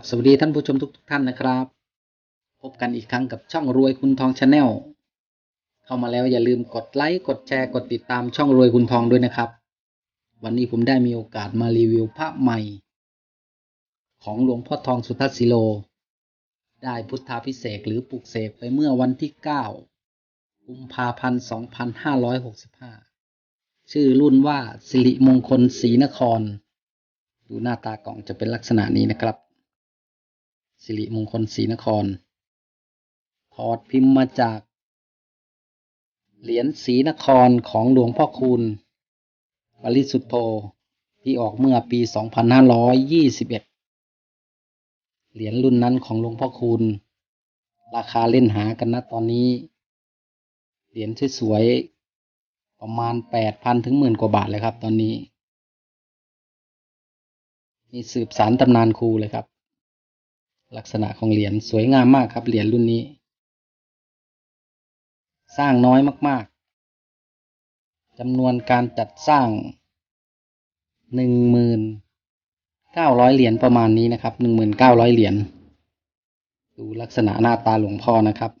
บสวัสดีท่านผู้ชมทุกทท่านนะครับ พบกันอีกครั้งกับช่องรวยคุณทองชาแนลเข้ามาแล้วอย่าลืมกดไลค์กดแชร์กดติดตามช่องรวยคุณทองด้วยนะครับ วันนี้ผมได้มีโอกาสมารีวิวพระใหม่ ของหลวงพ่อทองสุทัศสิโล ได้พุทธาพิเศษหรือปลุกเสกไปเมื่อวันที่ 9 กุมภาพันธ์ 2565 ชื่อรุ่นว่าสิริมงคลศรีนครดูหน้าตากล่องจะเป็นลักษณะนี้นะครับ สิริมงคลศรีนคร ถอดพิมพ์มาจาก เหรียญศรีนครของหลวงพ่อคูณปริสุทธโธที่ออกเมื่อปี 2521 เหรียญรุ่นนั้นของหลวงพ่อคูณ ราคาเล่นหากันนะตอนนี้ เหรียญสวยๆประมาณ 8,000 ถึงหมื่นกว่าบาทเลยครับตอนนี้ มีสืบสารตำนานครูเลยครับ ลักษณะของเหรียญสวยงามมากครับเหรียญรุ่นนี้ สร้างน้อยมากๆจำนวนการจัดสร้างหนึ่งหมื่นเก้าร้อยเหรียญประมาณนี้นะครับหนึ่งหมื่นเก้าร้อยเหรียญดูลักษณะหน้าตาหลวงพ่อนะครับ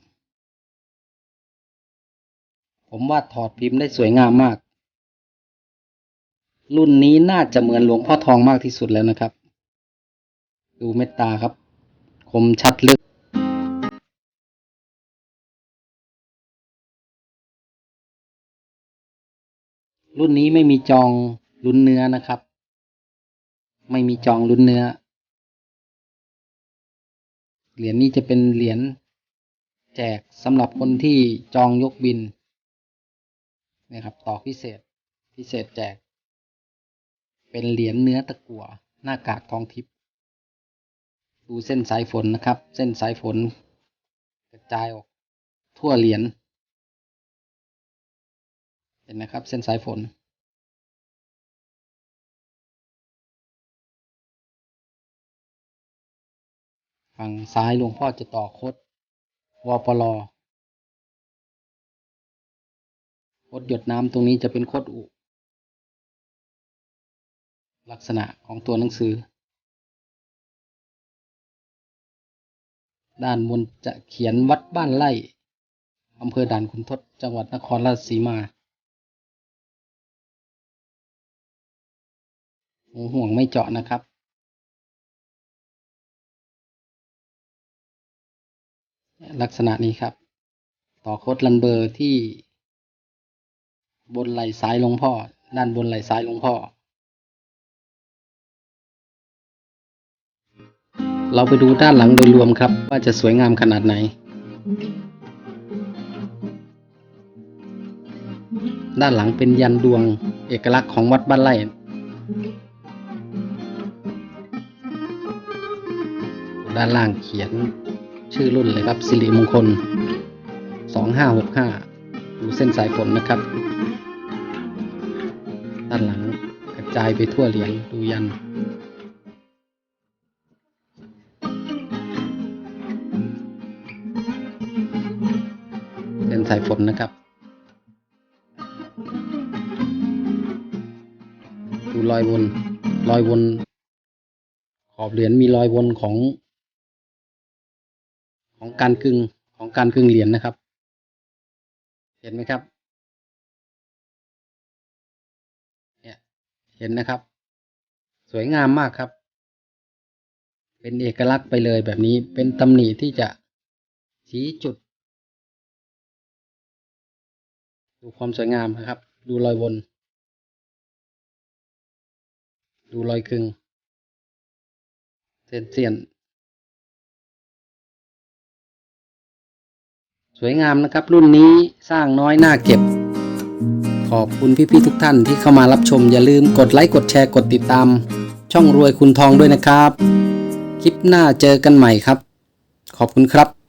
ผมว่าถอดพิมพ์ได้สวยงามมาก รุ่นนี้น่าจะเหมือนหลวงพ่อทองมากที่สุดแล้วนะครับ ดูเม็ดตาครับ คมชัดลึกรุ่นนี้ไม่มีจองลุ้นเนื้อนะครับ ไม่มีจองลุ้นเนื้อ เหรียญนี้จะเป็นเหรียญแจกสำหรับคนที่จองยกบินนะครับต่อพิเศษพิเศษแจก เป็นเหรียญเนื้อตะกั่วหน้ากากทองทิพย์ ดูเส้นสายฝนนะครับ เส้นสายฝนกระจายออกทั่วเหรียญเห็นนะครับ เส้นสายฝน ฝั่งซ้ายหลวงพ่อจะต่อคดวปลคดหยดน้ำตรงนี้จะเป็นคดอุลักษณะของตัวหนังสือ ด้านบนจะเขียนวัดบ้านไร่อำเภอด่านขุนทดจังหวัดนครราชสีมาห่วงไม่เจาะนะครับ ลักษณะนี้ครับ ต่อโคดลันเบอร์ที่บนไหล่ซ้ายหลวงพ่อ ด้านบนไหล่ซ้ายหลวงพ่อ เราไปดูด้านหลังโดยรวมครับ ว่าจะสวยงามขนาดไหน ด้านหลังเป็นยันดวงเอกลักษณ์ของวัดบ้านไร่ด้านล่างเขียนชื่อรุ่นเลยครับสิริมงคล 2565 ดูเส้นสายฝนนะครับ ด้านหลังกระจายไปทั่วเหรียญดูยัน เส้นสายฝนนะครับดูรอยวนรอยวนขอบเหรียญมีรอยวนของ ของการกึ่งของการกึ่งเหรียญนะครับ เห็นไหมครับ เนี่ยเห็นนะครับ สวยงามมากครับ เป็นเอกลักษณ์ไปเลยแบบนี้เป็นตำหนิที่จะชี้จุด ดูความสวยงามนะครับ ดูรอยวน ดูรอยกึ่งเส้นเสียนสวยงามนะครับ รุ่นนี้สร้างน้อยน่าเก็บ ขอบคุณพี่ๆทุกท่านที่เข้ามารับชมอย่าลืมกดไลค์กดแชร์กดติดตาม ช่องรวยคุณทองด้วยนะครับ คลิปหน้าเจอกันใหม่ครับ ขอบคุณครับ